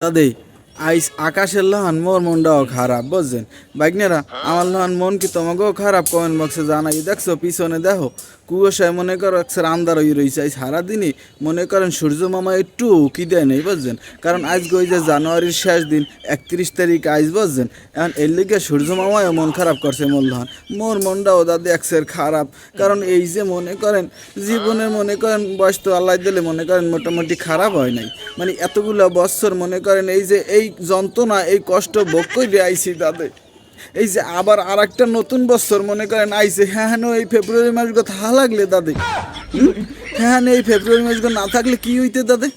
দাদি আইস আকাশের লহান মোর মনটাও খারাপ, বুঝছেন? বাইকনেরা আমার লহান মন কি তোমাকেও খারাপ? কমেন্ট বক্সে জানাই, দেখছ? পিছনে দেখো। কুয়াশায় মনে করো একসার আন্দার হয়ে রয়েছে আজ সারাদিনই মনে করেন সূর্য মামা একটু কি দেয় নেই, বুঝছেন? কারণ আজকে ওই যে জানুয়ারির শেষ দিন, একত্রিশ তারিখ আইস বুঝছেন? এখন এর লিগে সূর্য মামাও মন খারাপ করছে মোর লহান মোর মনটাও দাদি একসের খারাপ। কারণ এই যে মনে করেন, জীবনে মনে করেন বয়স তো আল্লাহ দিলে মনে করেন মোটামুটি খারাপ হয় নাই। মানে এতগুলো বছর মনে করেন এই যে এই যন্ত্রণা, এই কষ্ট ভোগ করে আইছি দাদে এই যে আবার আর একটা নতুন বছর মনে করেন আইসে হ্যাঁ হ্যাঁ এই ফেব্রুয়ারি মাস গো থা লাগলে দাদে? হ্যাঁ হ্যাঁ এই ফেব্রুয়ারি মাস না থাকলে কি হইতে দাদে?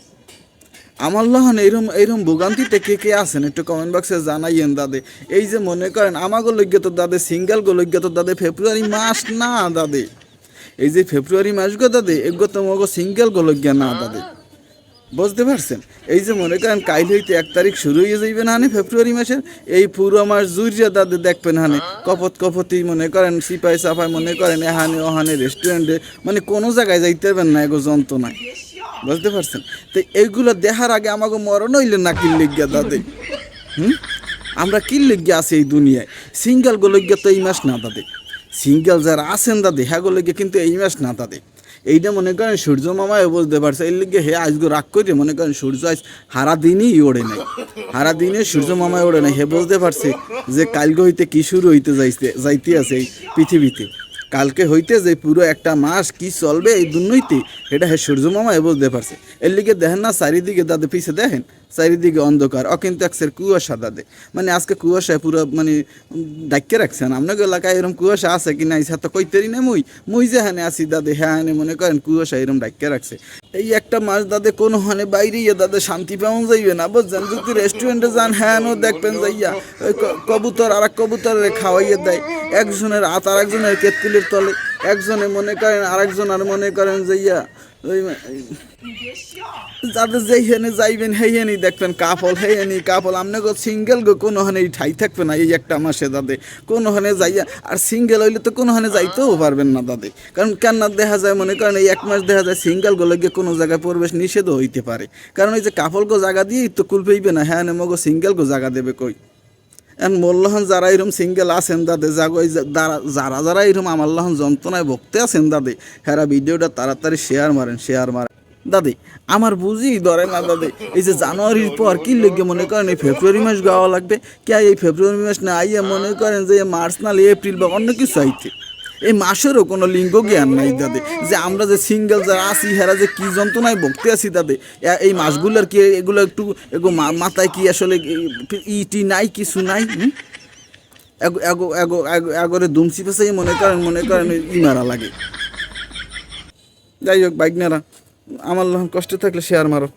আমার লহন এইরকম এইরকম ভোগান্তিতে কে কে আছেন একটু কমেন্ট বক্সে জানাইয়েন দাদে। এই যে মনে করেন, আমাগো লজ্ঞ তো দাদে সিঙ্গেল গো লজ্ঞ তো দাদে ফেব্রুয়ারি মাস না দাদে। এই যে ফেব্রুয়ারি মাস গো দাদে, এগো মগো সিঙ্গেল গো লজ্ঞ না দাদে। বুঝতে পারছেন? এই যে মনে করেন, কাইল হইতে এক তারিখ শুরু হয়ে যাইবে না ফেব্রুয়ারি মাসের, এই পুরো মাস জুড়িয়া দাদে দেখবেন হানে। কপত কপতি মনে করেন, সিপাই সাফাই মনে করেন এহানে ওহানে রেস্টুরেন্টে মানে কোনো জায়গায় যাইতে পারবেন না এগো যন্ত্রণায়। বুঝতে পারছেন? তো এইগুলো দেখার আগে আমাকে মরণ হইলে না কিল্লিগিয়া দাদে হুম? আমরা কিল্লিগিয়া আছি এই দুনিয়ায়। সিঙ্গেল গোলজ্ঞা তো এই মাস না দাদে সিঙ্গেল যারা আছেন দাদে হ্যাঁ গোলজ্ঞা কিন্তু এই মাস না দাদে এইটা মনে করেন সূর্য মামায় বুঝতে পারছে। এর লিগে হে আজকে রাগ করে মনে করেন সূর্য আজ হারা দিনই ওড়ে নাই। হারা দিনে সূর্য মামায় ওড়ে নাই। হে বুঝতে পারছে যে কালকে হইতে কি শুরু হইতে যাইতে যাইতে আছে এই পৃথিবীতে। কালকে হইতে যে পুরো একটা মাস কি চলবে এই দুর্নীতি, এটা হে সূর্য মামা বুঝতে পারছে। এর লিগে দেখেন না, চারিদিকে দাদে পিছে দেখেন, চারিদিকে অন্ধকার ও কিন্তু একসের কুয়াশা দাদে। মানে আজকে কুয়াশায় পুরো মানে ডাক্কে রাখছেন। আপনাকে এলাকায় এরকম কুয়াশা আছে কি নাই তো কইতেরি না মুই। মুই যে হানে আসি দাদে হ্যাঁ হানে মনে করেন কুয়াশা এরকম ডাক্কে রাখছে। এই একটা মাস দাদে কোনো হানে বাইরে ইয়ে দাদে শান্তি পাওয়া যাইবে না, বুঝছেন? যদি রেস্টুরেন্টে যান হ্যাঁ নো দেখবেন যাইয়া কবুতর আর এক কবুতরের খাওয়াইয়ে দেয়। একজনের হাত আর একজনের কেতকুলের তলে একজনে মনে করেন, আরেকজন আর মনে করেন যাইয়া ওই যাদের যেই হেনে যাইবেন হেই হেনি দেখবেন কাপল হেই হেনি কাপল আপনি গো সিঙ্গেল গো, কোনো হানে ঠাই থাকবে না এই একটা মাসে দাদে। কোনো হানে যাইয়া, আর সিঙ্গেল হইলে তো কোনো হানে যাইতেও পারবেন না দাদে। কারণ কেননা দেখা যায়, মনে করেন এই এক মাস দেখা যায় সিঙ্গেলগুলো গিয়ে কোনো জায়গায় প্রবেশ নিষেধও হইতে পারে। কারণ ওই যে কাপল গো জায়গা দিয়েই তো কুল পেইবে না হ্যাঁ মগো সিঙ্গেল গো জায়গা দেবে কই? এখন মোল্লাহন যারা এরম সিঙ্গেল আছেন দাদে যে যারা যারা এরম আমার লহন যন্ত্রণায় ভক্তে আছেন দাদে, হেরা ভিডিওটা তাড়াতাড়ি শেয়ার মারেন শেয়ার মারেন। দাদি, আমার বুঝি ধরে না দাদি, এই যে জানুয়ারির পর কি লেগে মনে করেন এই ফেব্রুয়ারি মাস গাওয়া লাগবে? কে এই ফেব্রুয়ারি মাস না আইয়া মনে করেন যে মার্চ না এপ্রিল বা অন্য কিছু আইতে। এই মাসেরও কোনো লিঙ্গ জ্ঞান নাই দাদে। যে আমরা যে সিঙ্গেল যারা আছি, হেরা যে কি যন্ত্রণায় ভক্তি আছি দাদে। এই মাসগুলোর কি এগুলো একটু মাথায় কি আসলে ইটি নাই, কিছু নাই এগোরে দুমসি পেছাই মনে করেন মনে করেন ই মারা লাগে। যাই হোক বাইক নেরা আমার কষ্ট থাকলে শেয়ার মারো।